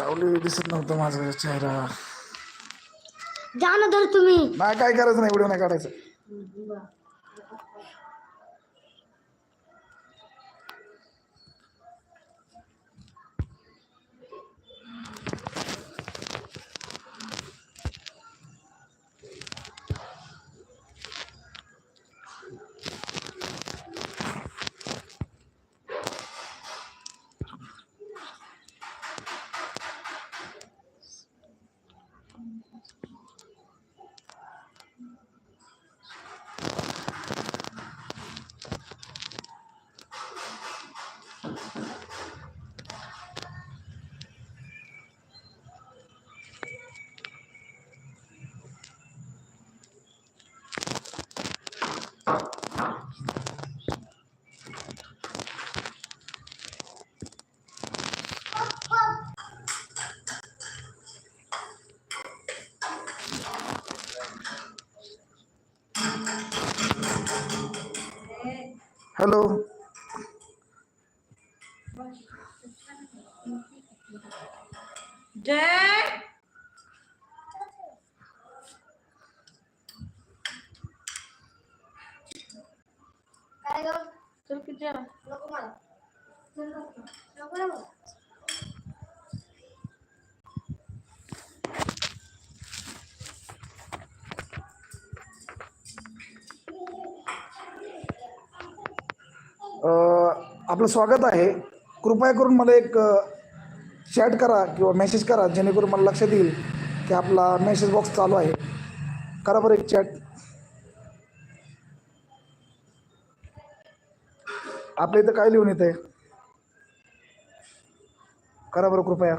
लावली दिसत नव्हतं माझा चेहरा. जा ना तर तुम्ही. नाही काय करायचं नाही व्हिडिओ नाही काढायचं. Hello. आपलं स्वागत आहे. कृपया करून मला एक चॅट करा किंवा मेसेज करा जेणेकरून मला लक्षात येईल की आपला मेसेज बॉक्स चालू आहे. करा बरं एक चॅट आपल्या इथं काय लिहून येते आहे करा बरं कृपया.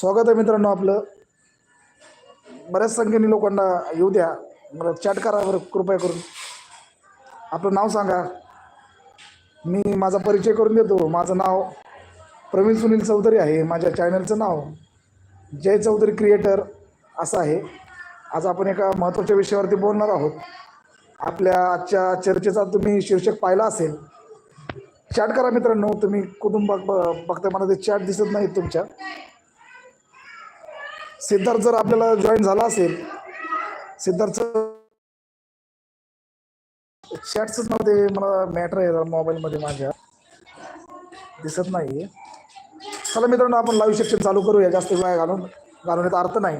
स्वागत आहे मित्रांनो आपलं. बऱ्याच संख्येने लोकांना येऊ द्या. मला चॅट करा बरं कृपया करून. आपलं नाव सांगा. मी माझा परिचय करून देतो. माझं नाव प्रवीण सुनील चौधरी आहे. माझ्या चॅनलचं नाव जय चौधरी क्रिएटर असं आहे. आज आपण एका महत्त्वाच्या विषयावरती बोलणार आहोत. आपल्या आजच्या चर्चेचा तुम्ही शीर्षक पाहिला असेल. चॅट करा मित्रांनो. तुम्ही कुठून बघता ब- मला ते चॅट दिसत नाहीत तुमच्या. सिद्धार्थ जर आपल्याला जॉईन झाला असेल सिद्धार्थ चॅटच नव्हते मला मॅटर आहे मोबाईलमध्ये माझ्या. दिसत नाही चला मित्रांनो आपण लाईव्ह सेक्शन चालू करूया. जास्त वेळ घालून घालवण्याचा अर्थ नाही.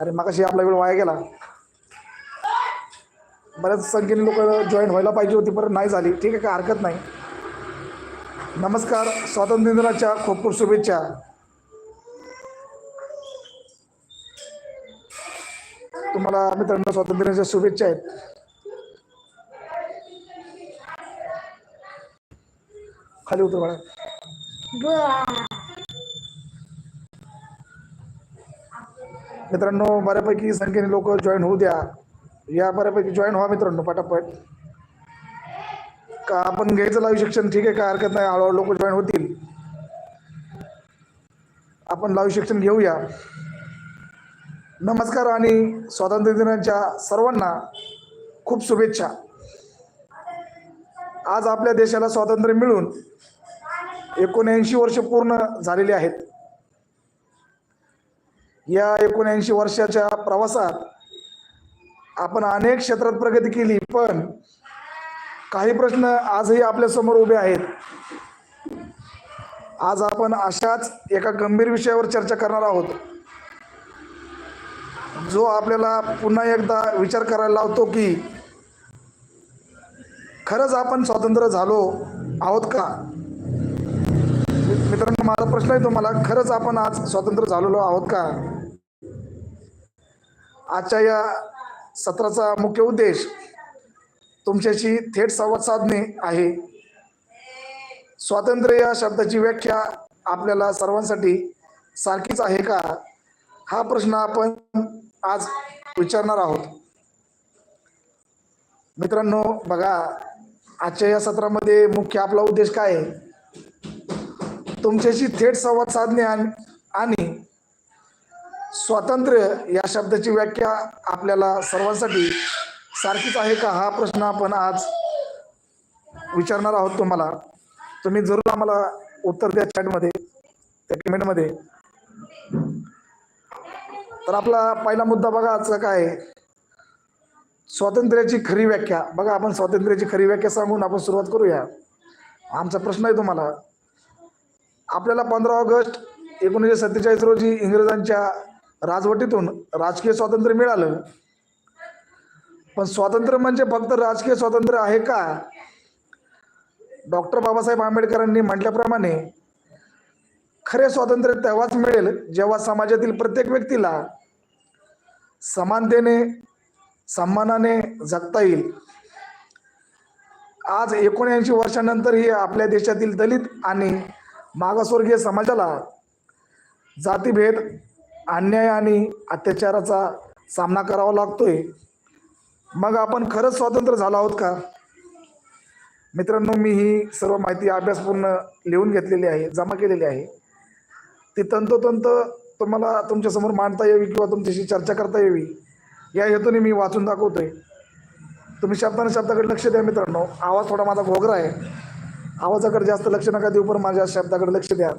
अरे मगाशी आपला वेळ वाया गेला. बऱ्याच संख्येने लोक जॉईन व्हायला पाहिजे होती पण नाही झाली. ठीक आहे काय हरकत नाही. नमस्कार. स्वातंत्र्य दिनाच्या खूप खूप शुभेच्छा. तुम्हाला मित्रांनो स्वातंत्र्य दिनाच्या शुभेच्छा आहेत. खाली उतर बाळा. मित्रांनो बऱ्यापैकी संख्येने लोक जॉईन होऊ द्या. या बऱ्यापैकी जॉईन व्हा मित्रांनो पटापट. का आपण घ्यायचं लाईव्ह शिक्षण ठीक आहे काय हरकत नाही. हळूहळू लोक जॉईन होतील. आपण लाईव्ह शिक्षण घेऊया. नमस्कार आणि स्वातंत्र्य दिनाच्या सर्वांना खूप शुभेच्छा. आज आपल्या देशाला स्वातंत्र्य मिळून एकोणऐंशी वर्ष पूर्ण झालेली आहेत. या एकोणऐंशी वर्षाच्या प्रवासात आपण अनेक क्षेत्रात प्रगती केली पण काही प्रश्न आजही आपल्यासमोर उभे आहेत. आज आपण अशाच एका गंभीर विषयावर चर्चा करणार आहोत. जो आपल्याला पुन्हा एकदा विचार करायला लावतो की खरंच आपण स्वातंत्र्य झालो आहोत का? मित्रांनो माझा प्रश्न आहे तुम्हाला खरंच आपण आज स्वातंत्र्य झालेलो आहोत का? आजच्या या सत्राचा मुख्य उद्देश तुमच्याशी थेट संवाद साधणे आहे. स्वातंत्र्य या शब्दाची व्याख्या आपल्याला सर्वांसाठी सारखीच आहे का? हा प्रश्न आपण आज विचारणार आहोत. मित्रांनो बघा आजच्या या सत्रामध्ये मुख्य आपला उद्देश काय आहे? तुमच्याशी थेट संवाद साधणे आणि स्वातंत्र्य या शब्दाची व्याख्या आपल्याला सर्वांसाठी सारखीच आहे का? हा प्रश्न आपण आज विचारणार आहोत तुम्हाला. तुम्ही जरूर आम्हाला उत्तर द्या चॅटमध्ये त्या कमेंटमध्ये तर आपला पहिला मुद्दा बघा आजचा काय आहे? स्वातंत्र्याची खरी व्याख्या. बघा आपण स्वातंत्र्याची खरी व्याख्या सांगून आपण सुरुवात करूया. आमचा प्रश्न आहे तुम्हाला. आपल्याला पंधरा ऑगस्ट एकोणीसशे सत्तेचाळीस रोजी इंग्रजांच्या राजवटीतून राजकीय स्वातंत्र्य मिळालं. पण स्वातंत्र्य म्हणजे फक्त राजकीय स्वातंत्र्य आहे का? डॉक्टर बाबासाहेब आंबेडकरांनी म्हटल्याप्रमाणे खरे स्वातंत्र्य तेव्हाच मिळेल जेव्हा समाजातील प्रत्येक व्यक्तीला समानतेने सन्मानाने जगता येईल. आज एकोणऐंशी वर्षानंतरही आपल्या देशातील दलित आणि मागासवर्गीय समाजाला जातीभेद अन्याय आणि अत्याचाराचा सामना करावा लागतोय. मग आपण खरंच स्वातंत्र्य झालो आहोत का? मित्रांनो मी ही सर्व माहिती अभ्यासपूर्ण लिहून घेतलेली आहे जमा केलेली आहे. ती तंतोतंत तुम्हाला तुमच्यासमोर मांडता यावी किंवा तुमच्याशी चर्चा करता यावी. या हेतूने मी वाचून दाखवतोय. तुम्ही शब्दाने शब्दाकडे लक्ष द्या मित्रांनो. आवाज थोडा माझा घोगरा आहे. आवाजाकडे जास्त लक्ष नका देऊ पण माझ्या शब्दाकडे लक्ष द्या.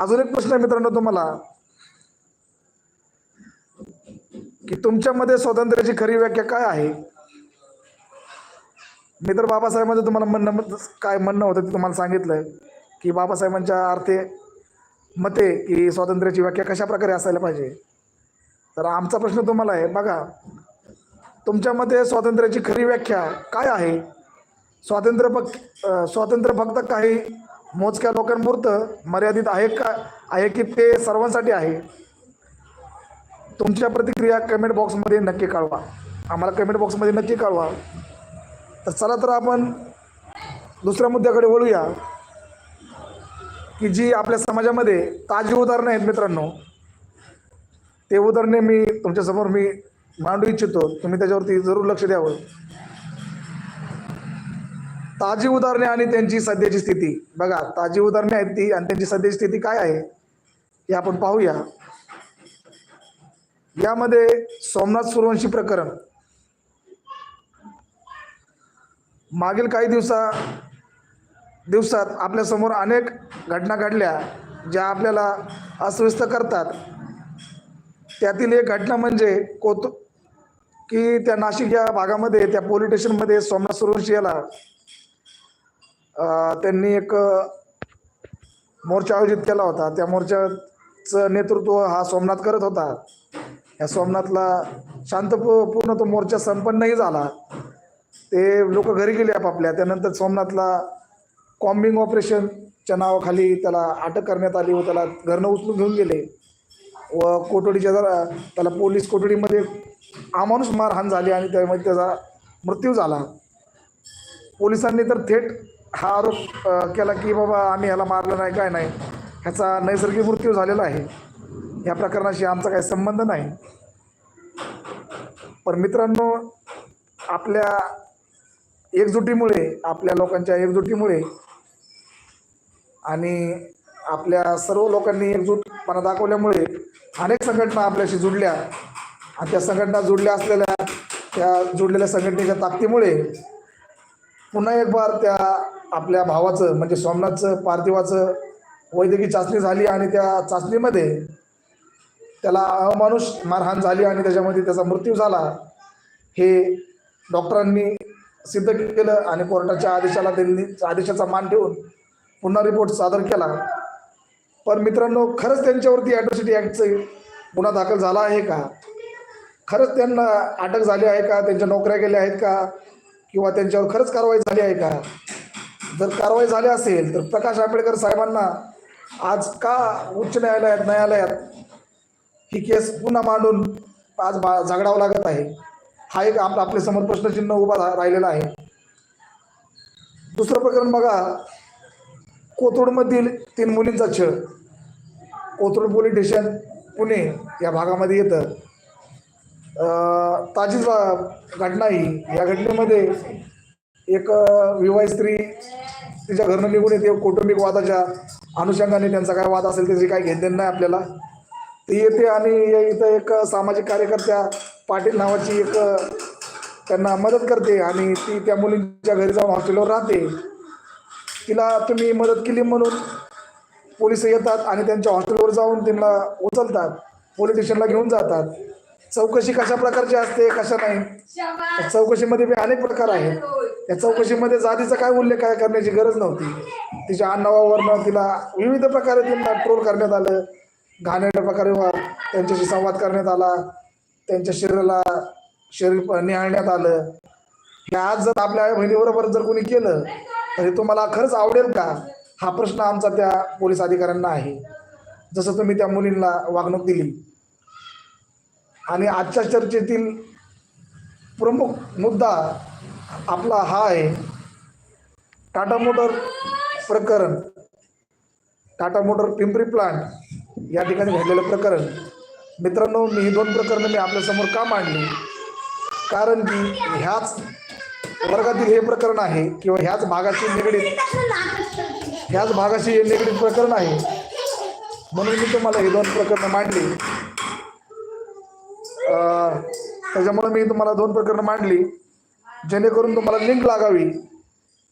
अजून एक प्रश्न आहे मित्रांनो तुम्हाला. की तुमच्यामध्ये स्वातंत्र्याची खरी व्याख्या काय आहे? मी तर बाबासाहेबांचं तुम्हाला म्हणणं काय म्हणणं होतं ते तुम्हाला सांगितलं की बाबासाहेबांच्या अर्थे मते की स्वातंत्र्याची व्याख्या कशाप्रकारे असायला पाहिजे? तर आमचा प्रश्न तुम्हाला आहे बघा. तुमच्या मते स्वातंत्र्याची खरी व्याख्या काय आहे? स्वातंत्र्य फक्त स्वातंत्र्य फक्त काही मोजक्या लोकांपुरतं मर्यादित आहे का? आहे की ते सर्वांसाठी आहे? तुमच्या प्रतिक्रिया कमेंट बॉक्समध्ये नक्की कळवा. आम्हाला कमेंट बॉक्समध्ये नक्की कळवा. तर चला तर आपण दुसऱ्या मुद्द्याकडे वळूया की जी आपल्या समाजामध्ये ताजी उदाहरणं आहेत मित्रांनो ते उदाहरणे मी तुमच्यासमोर मी मांडू इच्छितो. तुम्ही त्याच्यावरती जरूर लक्ष द्यावं ताजी उदाहरणे आणि त्यांची सध्याची स्थिती. बघा ताजी उदाहरणे आहेत ती आणि त्यांची सध्याची स्थिती काय आहे हे आपण पाहूया. यामध्ये सोमनाथ सूर्यवंशी प्रकरण. मागील काही दिवसा दिवसात आपल्यासमोर अनेक घटना घडल्या ज्या आपल्याला अस्वस्थ करतात. त्यातील एक घटना म्हणजे कोत की त्या नाशिक या भागामध्ये त्या पोलीस स्टेशनमध्ये सोमनाथ सुरवंशी याला त्यांनी एक मोर्चा आयोजित केला होता. त्या मोर्चाचं नेतृत्व हा सोमनाथ करत होता. या सोमनाथला शांतपूर्ण तो मोर्चा संपन्नही झाला. ते लोक घरी गेले आपापल्या. त्यानंतर सोमनाथला कॉम्बिंग ऑपरेशनच्या नावाखाली त्याला अटक करण्यात आली व त्याला घरनं उचलून घेऊन गेले. व कोठडीच्या जरा त्याला पोलीस कोठडीमध्ये अमानुष मारहाण झाली आणि त्यामध्ये त्याचा मृत्यू झाला. पोलिसांनी तर थेट हा आरोप केला की बाबा आम्ही ह्याला मारलं नाही काय नाही. ह्याचा नैसर्गिक मृत्यू झालेला आहे. या प्रकरणाशी आमचा काही संबंध नाही. पण मित्रांनो आपल्या एकजुटीमुळे आपल्या लोकांच्या एकजुटीमुळे आणि आपल्या सर्व लोकांनी एकजूटपणा दाखवल्यामुळे अनेक संघटना आपल्याशी जुडल्या. आणि त्या संघटना जुडल्या असलेल्या त्या जुडलेल्या संघटनेच्या ताकदीमुळे पुन्हा एक बार त्या आपल्या भावाचं म्हणजे सोमनाथचं पार्थिवाचं वैद्यकीय चाचणी झाली आणि त्या चाचणीमध्ये त्याला अमानुष मारहाण झाली आणि त्याच्यामध्ये त्याचा मृत्यू झाला. हे डॉक्टरांनी सिद्ध केलं आणि कोर्टाच्या आदेशाला त्यांनी आदेशाचा मान ठेवून पुन्हा रिपोर्ट सादर केला. पण मित्रांनो खरंच त्यांच्यावरती ॲट्रॉसिटी ॲक्टचं गुन्हा दाखल झाला आहे का? खरंच त्यांना अटक झाली आहे का? त्यांच्या नोकऱ्या गेल्या आहेत का? किंवा त्यांच्यावर खरंच कारवाई झाली आहे का? जर कारवाई झाली असेल तर प्रकाश आंबेडकर साहेबांना आज का उच्च न्यायालयात न्यायालयात ही केस पुन्हा मांडून आज बा झगडावं लागत आहे? हा एक आपला आपल्यासमोर प्रश्नचिन्ह उभा रा- राहिलेला आहे. दुसरं प्रकरण बघा. कोथरूडमधील तीन मुलींचा छळ. कोथरूड पोलीस स्टेशन पुणे या भागामध्ये येतं. ताजीच घटना ही. या घटनेमध्ये एक विवाह विवाहित स्त्री तिच्या घरनं निघून येते. कौटुंबिक वादाच्या अनुषंगाने त्यांचा काय वाद असेल त्याची काही घेणं नाही आपल्याला. ती येते आणि इथं एक सामाजिक कार्यकर्त्या पाटील नावाची एक त्यांना मदत करते आणि ती त्या मुलींच्या घरी जाऊन हॉस्टेलवर राहते. तिला तुम्ही मदत केली म्हणून पोलीस येतात आणि त्यांच्या हॉस्टेलवर जाऊन त्यांना उचलतात. पोलीस स्टेशनला घेऊन जातात. चौकशी कशा प्रकारची असते कशा नाही? चौकशीमध्ये बी अनेक प्रकार आहेत. त्या चौकशीमध्ये जातीचा काय उल्लेख काय करण्याची गरज नव्हती. तिच्या आडनावावरनं तिला विविध प्रकारे त्यांना ट्रोल करण्यात आलं. घाणेरड्या प्रकारे त्यांच्याशी संवाद करण्यात आला. त्यांच्या शरीराला शरीर निहाळण्यात आलं. हे आज जर आपल्या आई बहिणीबरोबर जर कोणी केलं तर हे तुम्हाला खरंच आवडेल का? हा प्रश्न आमचा त्या पोलीस अधिकाऱ्यांना आहे. जसं तुम्ही त्या मुलींना वागणूक दिली. आणि आजच्या चर्चेतील प्रमुख मुद्दा आपला हा आहे. टाटा मोटर प्रकरण. Tata motor Pimpri plant. या ठिकाणी घडलेलं प्रकरण. मित्रांनो मी ही दोन प्रकरणं मी आपल्यासमोर का मांडली? कारण की ह्याच वर्गातील हे प्रकरण आहे किंवा ह्याच भागाशी निगडीत ह्याच भागाशी हे निगडीत प्रकरण आहे. म्हणून मी तुम्हाला ही दोन प्रकरणं मांडली. त्याच्यामुळे मी तुम्हाला दोन प्रकरणं मांडली. जेणेकरून तुम्हाला लिंक लागावी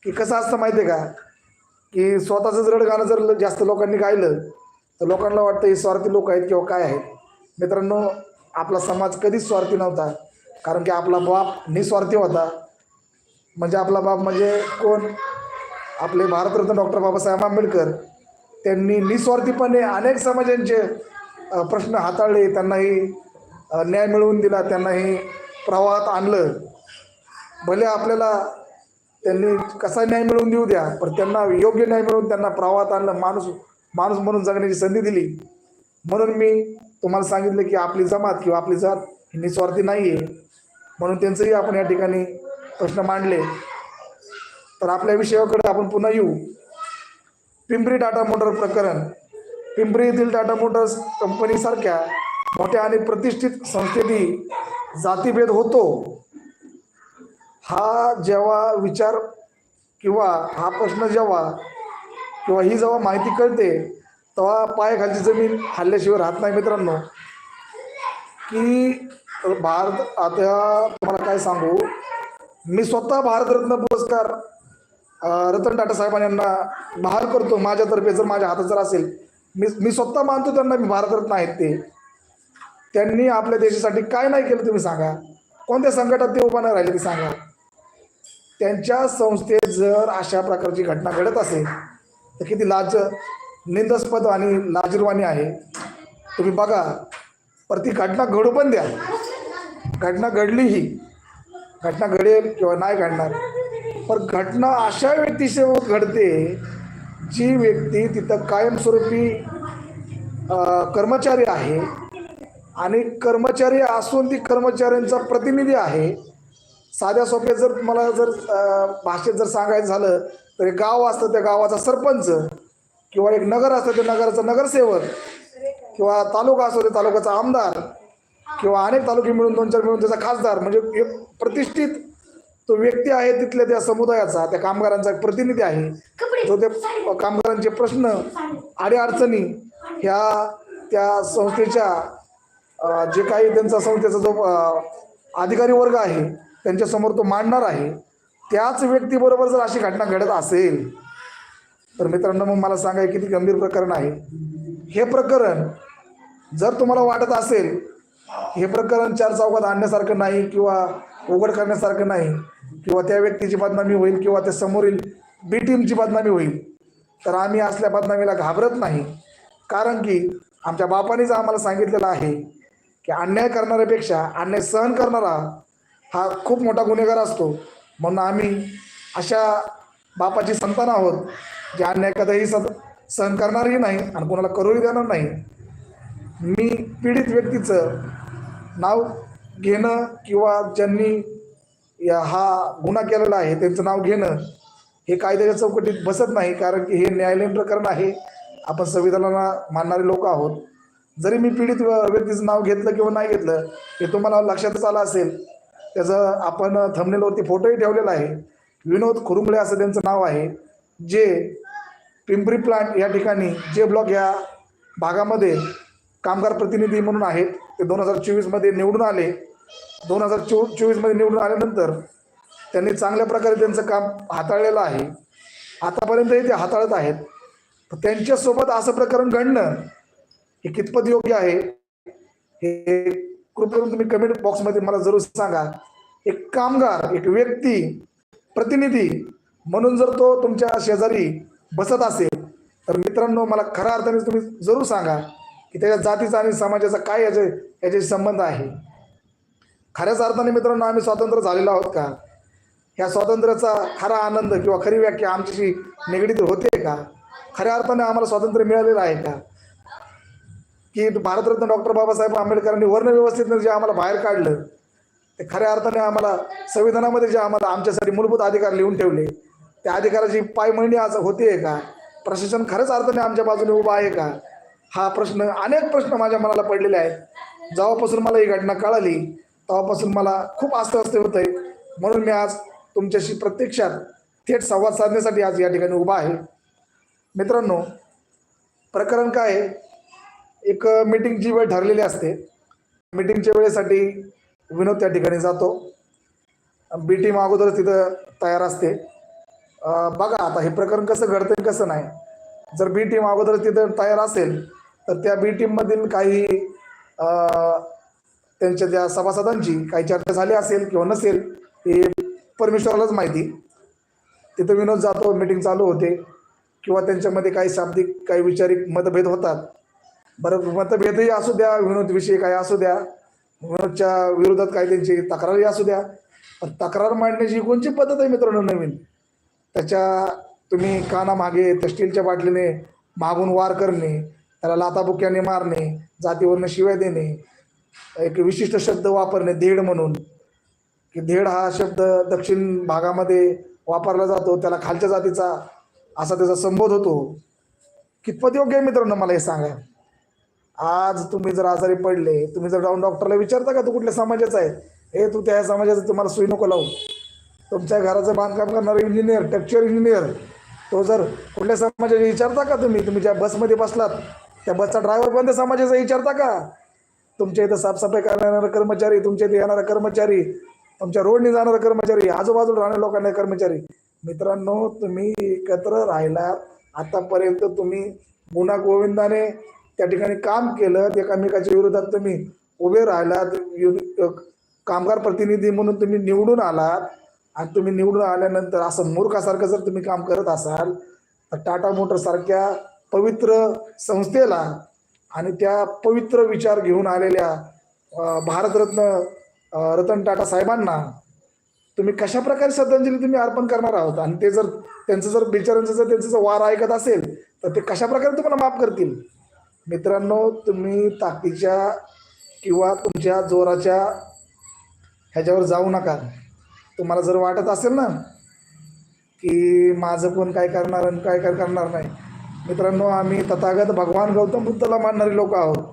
की कसं असतं माहिती आहे का? की स्वतःचंच जड गाणं जर जास्त लोकांनी गायलं तर लोकांना वाटतं हे स्वार्थी लोक आहेत किंवा काय आहेत. मित्रांनो आपला समाज कधीच स्वार्थी नव्हता. कारण की आपला बाप निस्वार्थी होता. म्हणजे आपला बाप म्हणजे कोण? आपले भारतरत्न डॉक्टर बाबासाहेब आंबेडकर. त्यांनी निस्वार्थीपणे अनेक समाजांचे प्रश्न हाताळले. त्यांनाही न्याय मिळवून दिला. त्यांनाही प्रवाहात आणलं. भले आपल्याला त्यांनी कसा न्याय मिळवून देऊ द्या पण त्यांना योग्य न्याय मिळवून त्यांना प्रवाहात आणलं. माणूस माणूस म्हणून जगण्याची संधी दिली. म्हणून मी तुम्हाला सांगितलं की आपली जमात किंवा आपली जात ही निस्वार्थी नाही आहे म्हणून त्यांचंही आपण या ठिकाणी प्रश्न मांडले. तर आपल्या विषयाकडे आपण पुन्हा येऊ. पिंपरी टाटा मोटर प्रकरण. पिंपरी येथील टाटा मोटर्स कंपनीसारख्या मोठ्या आणि प्रतिष्ठित संस्थेतही जातीभेद होतो. हा जेव्हा विचार किंवा हा प्रश्न जेव्हा किंवा ही जेव्हा माहिती कळते तेव्हा पायाखालची जमीन हल्ल्याशिवाय राहत नाही मित्रांनो. की भारत आता तुम्हाला काय सांगू? मी स्वतः भारतरत्न पुरस्कार रतन टाटा यांना बहाल करतो माझ्यातर्फे जर माझ्या हातात जर असेल. मी मी स्वतः मानतो त्यांना मी भारतरत्न आहेत ते. त्यांनी आपल्या देशासाठी काय नाही केलं तुम्ही सांगा. कोणत्या संकटात ते उभा नाही राहिले ते सांगा. त्यांच्या संस्थेत जर अशा प्रकारची घटना घडत असेल तर किती लाज निंदास्पद आणि लाजीरवाणी आहे. तुम्ही बघा पर ती घटना घडू पण द्या. घटना घडली ही. घटना घडेल किंवा नाही घडणार. पण घटना अशा व्यक्तीसोबत घडते जी व्यक्ती तिथं कायमस्वरूपी कर्मचारी आहे. आणि कर्मचारी असून ती कर्मचाऱ्यांचा प्रतिनिधी आहे. साध्या सोप्या जर मला जर भाषेत जर सांगायचं झालं तर एक गाव असतं त्या गावाचा सरपंच किंवा एक नगर असतं त्या नगराचा नगरसेवक किंवा तालुका असतो त्या तालुक्याचा आमदार किंवा अनेक तालुके मिळून दोन चार मिळून त्याचा खासदार. म्हणजे एक प्रतिष्ठित तो व्यक्ती आहे तिथल्या त्या समुदायाचा त्या कामगारांचा एक प्रतिनिधी आहे. जो त्या कामगारांचे प्रश्न अडीअडचणी ह्या त्या संस्थेच्या जे काही त्यांचा संस्थेचा जो अधिकारी वर्ग आहे त्यांच्यासमोर तो मांडणार आहे. त्याच व्यक्तीबरोबर जर अशी घटना घडत असेल तर मित्रांनो मग मला सांगा किती गंभीर प्रकरण आहे. हे प्रकरण जर तुम्हाला वाटत असेल हे प्रकरण चार चौकात आणण्यासारखं नाही किंवा उघड करण्यासारखं नाही किंवा त्या व्यक्तीची बदनामी होईल किंवा त्या समोरील बी टीमची बदनामी होईल तर आम्ही असल्या बदनामीला घाबरत नाही. कारण की आमच्या बापानेच आम्हाला सांगितलेलं आहे की अन्याय करणाऱ्यापेक्षा अन्याय सहन करणारा हा खूप मोठा गुन्हेगार असतो. म्हणून आम्ही अशा बापाची संतान आहोत जे अन्याय कदाही सद सहन करणारही नाही आणि कोणाला करूही देणार नाही. मी पीडित व्यक्तीचं नाव घेणं किंवा ज्यांनी या हा गुन्हा केलेला आहे त्यांचं नाव घेणं हे कायद्याच्या चौकटीत बसत नाही कारण की हे न्यायालयीन प्रकरण आहे. आपण संविधानाला मानणारे लोक आहोत. जरी मी पीडित व्य- व्यक्तीचं नाव घेतलं किंवा नाही घेतलं हे तुम्हाला लक्षातच आलं असेल त्याचं आपण थंबनेलवरती फोटोही ठेवलेला आहे. विनोद खुरुंगळे असं त्यांचं नाव आहे. जे पिंपरी प्लांट या ठिकाणी जे ब्लॉक या भागामध्ये कामगार प्रतिनिधी म्हणून आहेत ते दोन हजार चोवीसमध्ये निवडून आले. दोन हजार चो चोवीसमध्ये निवडून आल्यानंतर त्यांनी चांगल्या प्रकारे त्यांचं काम हाताळलेलं आहे. आतापर्यंतही ते हाताळत आहेत. तर त्यांच्यासोबत असं प्रकरण घडणं हे कितपत योग्य आहे हे कृपया करून तुम्ही कमेंट बॉक्समध्ये मला जरूर सांगा. एक कामगार एक व्यक्ती प्रतिनिधी म्हणून जर तो तुमच्या शेजारी बसत असेल तर मित्रांनो मला खऱ्या अर्थाने तुम्ही जरूर सांगा की त्याच्या जातीचा आणि समाजाचा काय याचे याच्याशी संबंध आहे. खऱ्याच अर्थाने मित्रांनो आम्ही स्वातंत्र्य झालेलो आहोत का? ह्या स्वातंत्र्याचा खरा आनंद किंवा खरी व्याख्या आमच्याशी निगडीत होते का? खऱ्या अर्थाने आम्हाला स्वातंत्र्य मिळालेलं आहे का? की भारतरत्न डॉक्टर बाबासाहेब आंबेडकरांनी वर्णव्यवस्थेतनं जे आम्हाला बाहेर काढलं ते खऱ्या अर्थाने आम्हाला संविधानामध्ये जे आम्हाला आमच्यासाठी मूलभूत अधिकार लिहून ठेवले त्या अधिकाराची पायमळणी आज होते का? प्रशासन खरंच अर्थाने आमच्या बाजूने उभा आहे का? हा प्रश्न अनेक प्रश्न माझ्या मनाला पडलेले आहेत. जेव्हापासून मला ही घटना कळाली तेव्हापासून मला खूप अस्वस्थ होत आहे. म्हणून मी आज तुमच्याशी प्रत्यक्षात थेट संवाद साधण्यासाठी आज या ठिकाणी उभा आहे. मित्रांनो प्रकरण काय आहे? एक मीटिंगची वेळ ठरलेली असते. मीटिंगच्या वेळेसाठी विनोद त्या ठिकाणी जातो. बी टीम अगोदरच तिथं तयार असते. बघा आता हे प्रकरण कसं घडतं कसं नाही. जर बी टीम अगोदर तिथं तयार असेल तर त्या बी टीममधील काही त्यांच्या त्या सभासदांची काही चर्चा झाली असेल किंवा नसेल हे परमेश्वरालाच माहिती. तिथं विनोद जातो मीटिंग चालू होते. किंवा त्यांच्यामध्ये काही शाब्दिक काही वैचारिक मतभेद होतात. बरं मतभेदही असू द्या विनोदविषयी काही असू द्या. विनोदच्या विरोधात काही त्यांची तक्रारही असू द्या. पण तक्रार मांडण्याची कोणची पद्धत आहे मित्रांनो नवीन? त्याच्या तुम्ही कानामागे त्या स्टीलच्या बाटलीने मागून वार करणे त्याला लाताबुक्याने मारणे जातीवरनं शिवाय देणे एक विशिष्ट शब्द वापरणे धेड म्हणून. की धेड हा शब्द दक्षिण भागामध्ये वापरला जातो त्याला खालच्या जातीचा असा त्याचा संबोध होतो. कितपत योग्य आहे मित्रांनो मला हे सांगा? आज तुम्ही जर आजारी पडले तुम्ही जर जाऊन डॉक्टरला विचारता का तू कुठल्या समाजाचा आहे? हे तू त्या समाजाचं तुम्हाला सुई नको लावू. तुमच्या घराचं बांधकाम करणारा इंजिनियर टेक्चर इंजिनियर तो जर कुठल्या समाजाचा विचारता का तुम्ही? तुम्ही ज्या बसमध्ये बसलात त्या बसचा ड्रायव्हर त्या समाजाचा विचारता का? तुमच्या इथं साफसफाई करणारा कर्मचारी तुमच्या इथे येणारा कर्मचारी तुमच्या रोडने जाणारा कर्मचारी आजूबाजूला राहणाऱ्या लोकांना कर्मचारी. मित्रांनो तुम्ही एकत्र राहिला आतापर्यंत तुम्ही गुन्हा गोविंदाने त्या ठिकाणी काम केलं एकामेकाच्या विरोधात तुम्ही उभे राहिलात कामगार प्रतिनिधी म्हणून तुम्ही निवडून आलात आणि तुम्ही निवडून आल्यानंतर असं मूर्खासारखं जर तुम्ही काम करत असाल तर टाटा मोटरसारख्या पवित्र संस्थेला आणि त्या पवित्र विचार घेऊन आलेल्या भारतरत्न रतन टाटा साहेबांना तुम्ही कशा प्रकारे श्रद्धांजली तुम्ही अर्पण करणार आहोत? आणि ते जर त्यांचं जर बिचारांचं जर त्यांचं जर वार ऐकत असेल तर ते कशा प्रकारे तुम्हाला माफ करतील? मित्रांनो तुम्ही ताकदीच्या किंवा तुमच्या जोराच्या ह्याच्यावर जाऊ नका. तुम्हाला जर वाटत असेल ना की माझं कोण काय करणार आणि काय काय करणार नाही. मित्रांनो आम्ही तथागत भगवान गौतम बुद्धाला मानणारे लोक आहोत.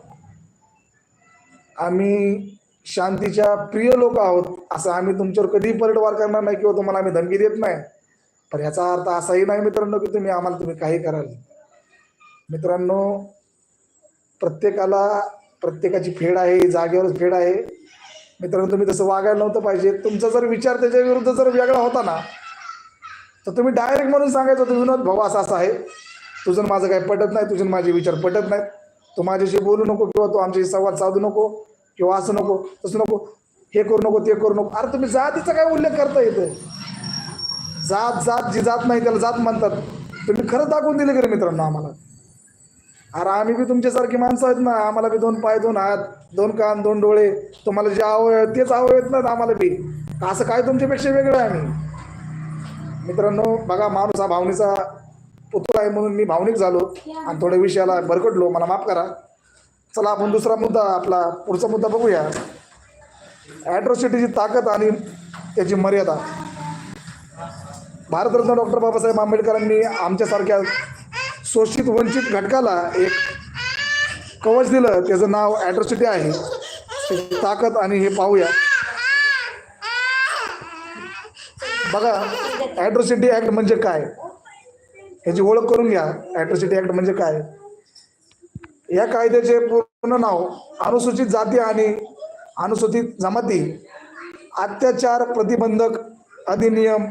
आम्ही शांतीच्या प्रिय लोक आहोत असं आम्ही तुमच्यावर कधीही पलटवार करणार नाही किंवा तुम्हाला आम्ही धमकी देत नाही. पण ह्याचा अर्थ असाही नाही मित्रांनो की तुम्ही आम्हाला तुम्ही काही कराल. मित्रांनो प्रत्येकाला प्रत्येकाची फेड आहे जागेवरच फेड आहे. मित्रांनो तुम्ही तसं वागायला नव्हतं पाहिजे. तुमचा जर विचार त्याच्या विरुद्ध जर वेगळा होता ना तर तुम्ही डायरेक्ट म्हणून सांगायचं तुम्ही विनोद भाऊ असं असं आहे. तुझं माझं काही पटत नाही तुझं माझे विचार पटत नाहीत. तू माझ्याशी बोलू नको किंवा तू आमच्याशी संवाद साधू नको किंवा असं नको तसं नको हे करू नको ते करू नको. अरे तुम्ही जातीचा काय उल्लेख करता येतं जात जात जी जात नाही त्याला जात म्हणतात. तुम्ही खरं दाखवून दिले गेले रे मित्रांनो आम्हाला. अरे आम्ही बी तुमच्यासारखी माणसं आहेत ना. आम्हाला बी दोन पाय दोन हात दोन कान दोन डोळे. तुम्हाला जे आवय आहेत तेच आवय आहेत ना आम्हाला बी. असं काय तुमच्यापेक्षा वेगळं आहे आम्ही? मित्रांनो बघा माणूस हा भावनेचा पुतळा आहे म्हणून मी भावनिक झालो. आणि थोड्या विषयाला भरकटलो. मला माफ करा. चला आपण दुसरा मुद्दा आपला पुढचा मुद्दा बघूया. ॲट्रॉसिटीची ताकद आणि त्याची मर्यादा. भारतरत्न डॉक्टर बाबासाहेब आंबेडकरांनी आमच्यासारख्या शोषित वंचित घटकाला एक कवच दिलं त्याचं नाव ॲट्रॉसिटी आहे. त्याची ताकद आणि हे पाहूया. बघा ॲट्रॉसिटी ॲक्ट म्हणजे काय? ह्याची ओळख करून घ्या. ॲट्रॉसिटी ॲक्ट म्हणजे काय? या कायद्याचे पूर्ण नाव अनुसूचित जाती आणि अनुसूचित जमाती अत्याचार प्रतिबंधक अधिनियम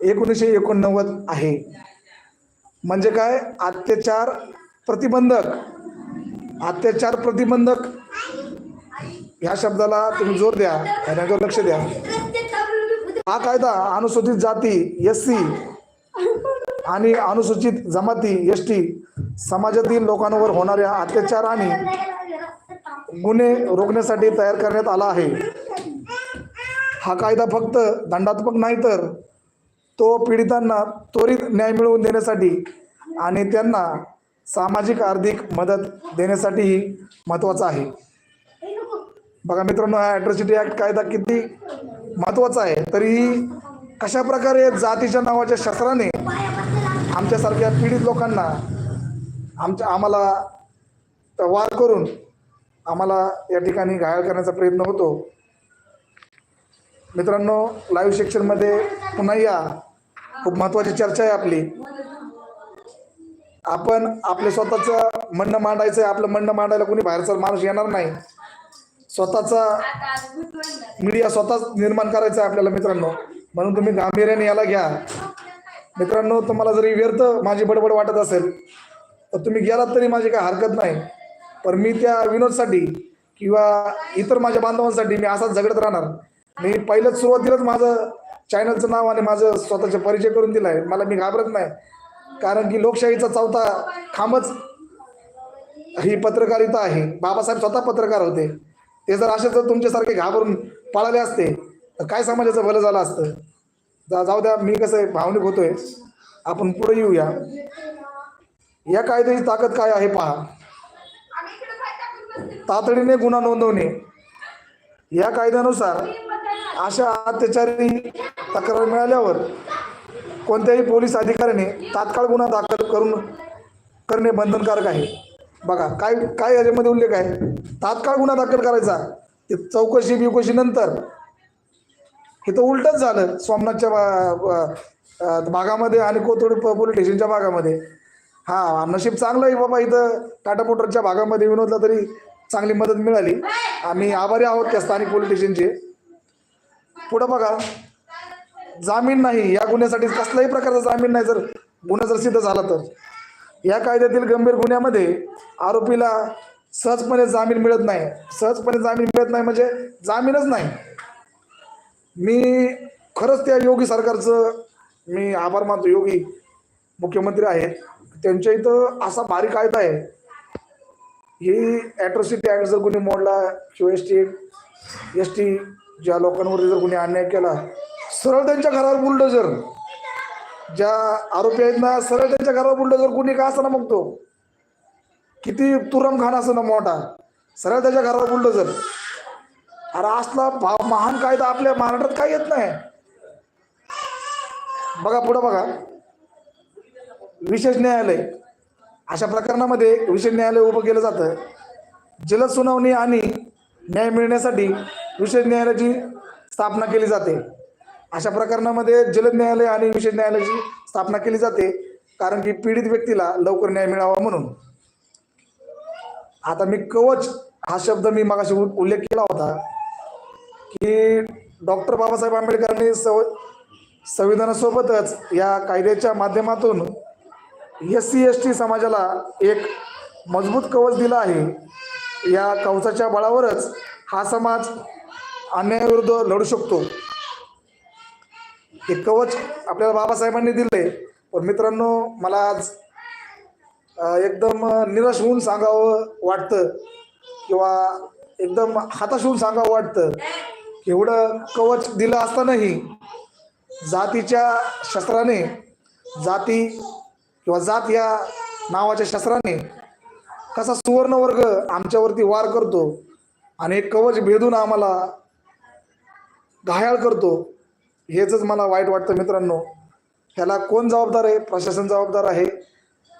एकोणीसशे एकोणनव्वद आहे. म्हणजे काय? अत्याचार प्रतिबंधक. अत्याचार प्रतिबंधक. ह्या शब्दाला तुम्ही जोर द्या. ह्याच्यावर लक्ष द्या. हा कायदा अनुसूचित जाती एस सी आणि अनुसूचित जमाती एस टी समाजातील लोकांवर होणाऱ्या अत्याचार आणि गुन्हे रोखण्यासाठी तयार करण्यात आला आहे. हा कायदा फक्त दंडात्मक नाही तर तो पीडितांना त्वरित न्याय मिळवून देण्यासाठी आणि त्यांना सामाजिक आर्थिक मदत देण्यासाठीही महत्त्वाचा आहे. बघा मित्रांनो हा ॲट्रॉसिटी ॲक्ट कायदा किती महत्त्वाचा आहे. तरीही कशा प्रकारे जातीच्या नावाच्या शस्त्राने आमच्यासारख्या पीडित लोकांना आमच्या आम्हाला वार करून आम्हाला या ठिकाणी घायल करण्याचा प्रयत्न होतो. मित्रांनो लाईव्ह सेक्शनमध्ये पुन्हा या. खूप महत्त्वाची चर्चा आहे आपली. आपण आपले स्वतःचं म्हणणं मांडायचं आहे आपलं म्हणणं मांडायला कोणी बाहेरचा माणूस येणार नाही. स्वतःचा मीडिया स्वतःच निर्माण करायचा आहे आपल्याला मित्रांनो. म्हणून तुम्ही गांभीर्याने याला घ्या. मित्रांनो तुम्हाला जरी व्यर्थ माझी बडबड वाटत असेल तर तुम्ही गेलात तरी माझी काही हरकत नाही. पण मी त्या विनोदसाठी किंवा इतर माझ्या बांधवांसाठी मी असाच झगडत राहणार. मी पहिलंच सुरुवातीलाच माझं चॅनलचं नाव आणि माझं स्वतःचा परिचय करून दिला आहे मला मी घाबरत नाही. कारण की लोकशाहीचा चौथा खांबच ही पत्रकारिता आहे. बाबासाहेब स्वतः पत्रकार होते. ते जर असे जर तुमच्यासारखे घाबरून पळाले असते तर काय समाजाचं भलं झालं असतं? जा जाऊ द्या मी कसं आहे भावनिक होतोय. आपण पुढे येऊया. या कायद्याची ताकद काय आहे पहा. तातडीने गुन्हा नोंदवणे. या कायद्यानुसार अशा अत्याचारी तक्रार मिळाल्यावर कोणत्याही पोलीस अधिकाऱ्याने तात्काळ गुन्हा दाखल करून करणे बंधनकारक आहे. बघा काय काय याच्यामध्ये उल्लेख आहे? तात्काळ गुन्हा दाखल करायचा. ते चौकशी बिवकशी नंतर हे तर उलटच झालं सोमनाथच्या भागामध्ये आणि कोथरूड प- पोलीस स्टेशनच्या भागामध्ये. हा नशीब चांगलं आहे बाबा इथं. टाटा मोटरच्या भागामध्ये विनोदला तरी चांगली मदत मिळाली. आम्ही आभारी आहोत त्या स्थानिक पोलीस स्टेशनचे. पुढं बघा. जामीन नाही. या गुन्ह्यासाठी कसल्याही प्रकारचा जामीन नाही जर गुन्हा जर सिद्ध झाला तर. या कायद्यातील गंभीर गुन्ह्यामध्ये आरोपीला सहजपणे जामीन मिळत नाही. सहजपणे जामीन मिळत नाही म्हणजे जामीनच नाही. मी खरंच त्या योगी सरकारचं मी आभार मानतो. योगी मुख्यमंत्री आहेत. त्यांच्या इथं असा भारी कायदा आहे. ही ॲट्रॉसिटी ॲक्ट जर गुन्हे मोडला किंवा एस टी एस टी ज्या लोकांवर जर कोणी अन्याय केला सरळ त्यांच्या घरावर बुलडोजर ज्या आरोपी आहेत ना सरळ त्यांच्या घरावर बुलडोजर कोणी का असं ना मग तो किती तुरम खान असं ना मोठा. सरळ त्याच्या घरावर बुलडोजर अरे असला भाव महान कायदा आपल्या महाराष्ट्रात काय येत नाही. बघा पुढं बघा. विशेष न्यायालय. अशा प्रकरणामध्ये विशेष न्यायालय उभं केलं जातं. जलद सुनावणी आणि न्याय मिळण्यासाठी विशेष न्यायालयाची स्थापना केली जाते. अशा प्रकरणामध्ये जलद न्यायालय आणि विशेष न्यायालयाची स्थापना केली जाते कारण की पीडित व्यक्तीला लवकर न्याय मिळावा म्हणून. आता मी कवच हा शब्द मी मागाशी उल्लेख केला होता की डॉक्टर बाबासाहेब आंबेडकरांनी सव संविधानासोबतच या कायद्याच्या माध्यमातून एस सी एस टी समाजाला एक मजबूत कवच दिला आहे. या कवचाच्या बळावरच हा समाज अन्यायाविरुद्ध लढू शकतो. हे कवच आपल्याला बाबासाहेबांनी दिले पण मित्रांनो मला आज एकदम निराश होऊन सांगावं वाटतं किंवा एकदम हाताश होऊन सांगावं वाटतं की एवढं कवच दिलं असतानाही जातीच्या शस्त्राने जाती किंवा जात या नावाच्या शस्त्राने कसा सुवर्ण वर्ग आमच्यावरती वार करतो आणि एक कवच भेदून आम्हाला घायाळ करतो. हेच मला वाईट वाटतं मित्रांनो. ह्याला कोण जबाबदार आहे? प्रशासन जबाबदार आहे.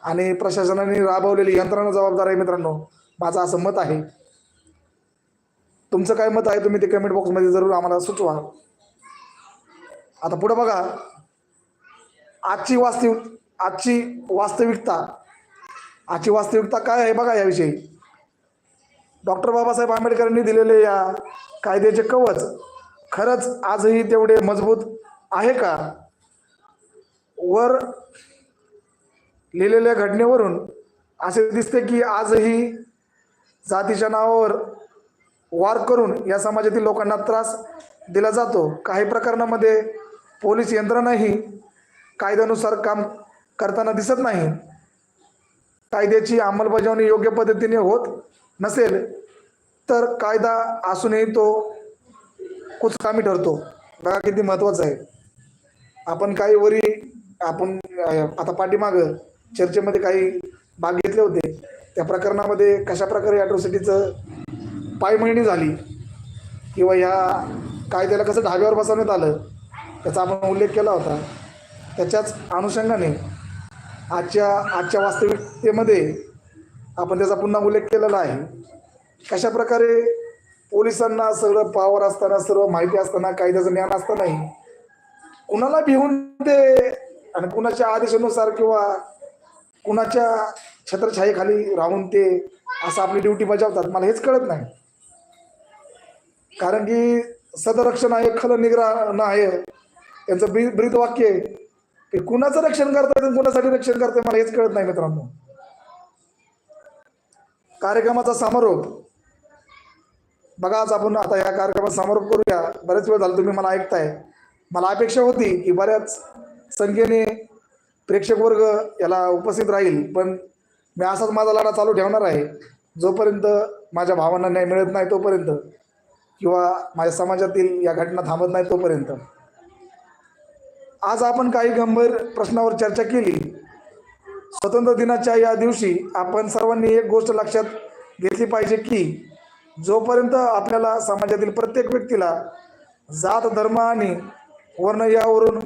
आणि प्रशासनाने राबवलेली यंत्रणा जबाबदार आहे मित्रांनो. माझं असं मत आहे. तुमचं काय मत आहे तुम्ही ते कमेंट बॉक्समध्ये जरूर आम्हाला सुचवा. आता पुढं बघा. आजची वास्तविक आजची वास्तविकता. आजची वास्तविकता काय आहे बघा याविषयी. डॉक्टर बाबासाहेब आंबेडकरांनी दिलेले या कायद्याचे कवच. खरंच आजही तेवढे मजबूत आहे का? वर लिहिलेल्या घटनेवरून असे दिसते की आजही जातीच्या नावावर वार करून या समाजातील लोकांना त्रास दिला जातो. काही प्रकरणामध्ये पोलीस यंत्रणाही कायद्यानुसार काम करताना दिसत नाही. कायद्याची अंमलबजावणी योग्य पद्धतीने होत नसेल तर कायदा असूनही तो कुचकामी ठरतो? बघा किती महत्त्वाचं आहे. आपण काही वरी आपण आता पाठीमागं चर्चेमध्ये काही भाग घेतले होते. त्या प्रकरणामध्ये कशा प्रकारे ॲट्रॉसिटीचं पायमळणी झाली? किंवा ह्या कायद्याला कसं धाब्यावर बसवण्यात आलं? त्याचा आपण उल्लेख केला होता. त्याच्याच अनुषंगाने आजच्या आजच्या वास्तविकतेमध्ये आपण त्याचा पुन्हा उल्लेख केलेला आहे. कशा प्रकारे पोलिसांना सगळं पावर असताना सर्व माहिती असताना कायद्याचं ज्ञान असतानाही कुणाला भिवून ते आणि कुणाच्या आदेशानुसार किंवा कुणाच्या छत्रछायेखाली राहून ते असं आपली ड्युटी बजावतात मला हेच कळत नाही. कारण की सदरक्षण आहे खल निग्रह आहे. त्यांचं ब्री ब्रीद वाक्य आहे. की कुणाचं रक्षण करतात आणि कुणासाठी रक्षण करतात मला हेच कळत नाही मित्रांनो. कार्यक्रमाचा समारोप बघा आज आपण आता या कार्यक्रमात समारोप करूया. बरेच वेळ झाला तुम्ही मला ऐकताय. मला अपेक्षा होती की बऱ्याच संख्येने प्रेक्षक वर्ग याला उपस्थित राहील पण मी असाच माझा लढा चालू ठेवणार आहे. जोपर्यंत माझ्या भावांना न्याय मिळत नाही तोपर्यंत किंवा माझ्या समाजातील या घटना थांबत नाही तोपर्यंत. आज आपण काही गंभीर प्रश्नावर चर्चा केली. स्वतंत्र दिनाच्या या दिवशी आपण सर्वांनी एक गोष्ट लक्षात घेतली पाहिजे की जोपर्यंत आपल्याला समाजातील प्रत्येक व्यक्तीला जात धर्म आणि वर्ण यावरून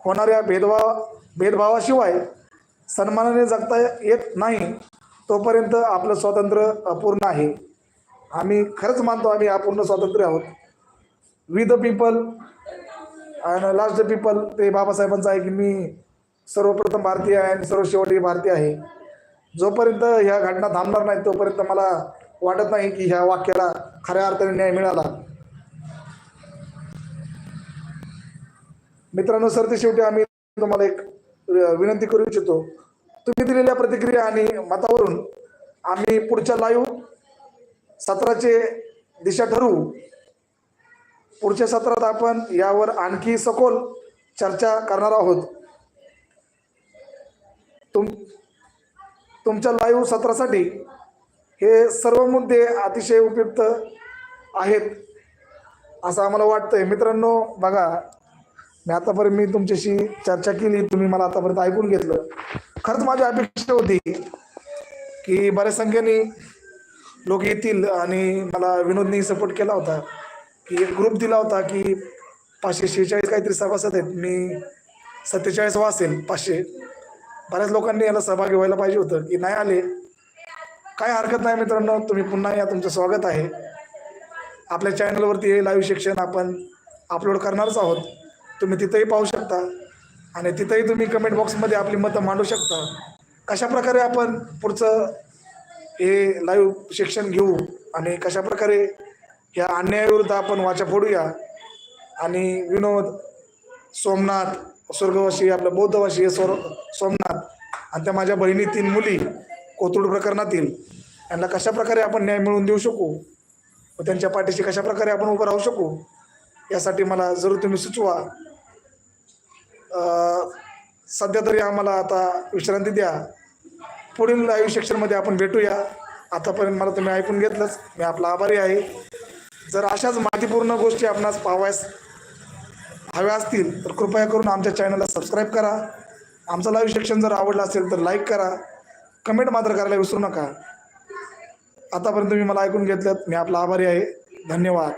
होणाऱ्या भेदभाव भेदभावाशिवाय सन्मानाने जगता येत नाही तोपर्यंत आपलं स्वातंत्र्य अपूर्ण आहे. आम्ही खरंच मानतो आम्ही अपूर्ण स्वातंत्र्य आहोत. वी द पीपल आणि लास्ट द पीपल ते बाबासाहेबांचं आहे की मी सर्वप्रथम भारतीय आहे आणि सर्व शेवटी भारतीय आहे. जोपर्यंत ह्या घटना थांबणार नाही तोपर्यंत मला वाटत नाही की ह्या वाक्याला खऱ्या अर्थाने न्याय मिळाला. मित्रांनो सरते शेवटी आम्ही तुम्हाला एक विनंती करू इच्छितो. तुम्ही दिलेल्या प्रतिक्रिया आणि मतावरून आम्ही पुढच्या लाईव्ह सत्राचे दिशा ठरवू. पुढच्या सत्रात आपण यावर आणखी सखोल चर्चा करणार आहोत. तुम तुमच्या लाईव्ह सत्रासाठी हे सर्व मुद्दे अतिशय उपयुक्त आहेत असं आम्हाला वाटतंय. मित्रांनो बघा मी आतापर्यंत मी तुमच्याशी चर्चा केली तुम्ही मला आतापर्यंत ऐकून घेतलं. खरंच माझी अपेक्षा होती की बऱ्याच संख्येने लोक येतील आणि मला विनोदनी सपोर्ट केला होता की एक ग्रुप दिला होता की पाचशे शेहेचाळीस काहीतरी सभासद आहेत. मी सत्तेचाळीस असेल पाचशे. बऱ्याच लोकांनी याला सहभागी व्हायला पाहिजे होतं की नाही आले काय हरकत नाही मित्रांनो तुम्ही पुन्हा या तुमचं स्वागत आहे. आपल्या चॅनलवरती हे लाईव्ह शिक्षण आपण अपलोड करणारच आहोत. तुम्ही तिथंही पाहू शकता आणि तिथंही तुम्ही कमेंट बॉक्समध्ये आपली मतं मांडू शकता. कशा प्रकारे आपण पुढचं हे लाईव्ह शिक्षण घेऊ आणि कशा प्रकारे अन्यायाविरुद्ध आपण वाचा फोडूया? आणि विनोद सोमनाथ स्वर्गवासी आपलं बौद्धवासी हे स्वर सोमनाथ आणि त्या माझ्या बहिणी तीन मुली कोथरूड प्रकरणातील यांना कशा प्रकारे आपण न्याय मिळवून देऊ शकू? व त्यांच्या पाठीशी कशाप्रकारे आपण उभं राहू शकू? यासाठी मला जरूर तुम्ही सुचवा. सध्या तरी आम्हाला आता विश्रांती द्या. पुढील लाईव्ह सेक्शनमध्ये आपण भेटूया. आतापर्यंत मला तुम्ही ऐकून घेतलंच. मी आपला आभारी आहे. जर अशाच माहितीपूर्ण गोष्टी आपणास पाहाव्यास हव्या असतील तर कृपया करून आमच्या चॅनलला सबस्क्राईब करा. आमचं लाईव्ह सेक्शन जर आवडलं असेल तर लाईक करा. कमेंट मात्र करायला विसरू नका. आतापर्यंत तुम्ही मला ऐकून घेतलं मी आपला आभारी आहे. धन्यवाद.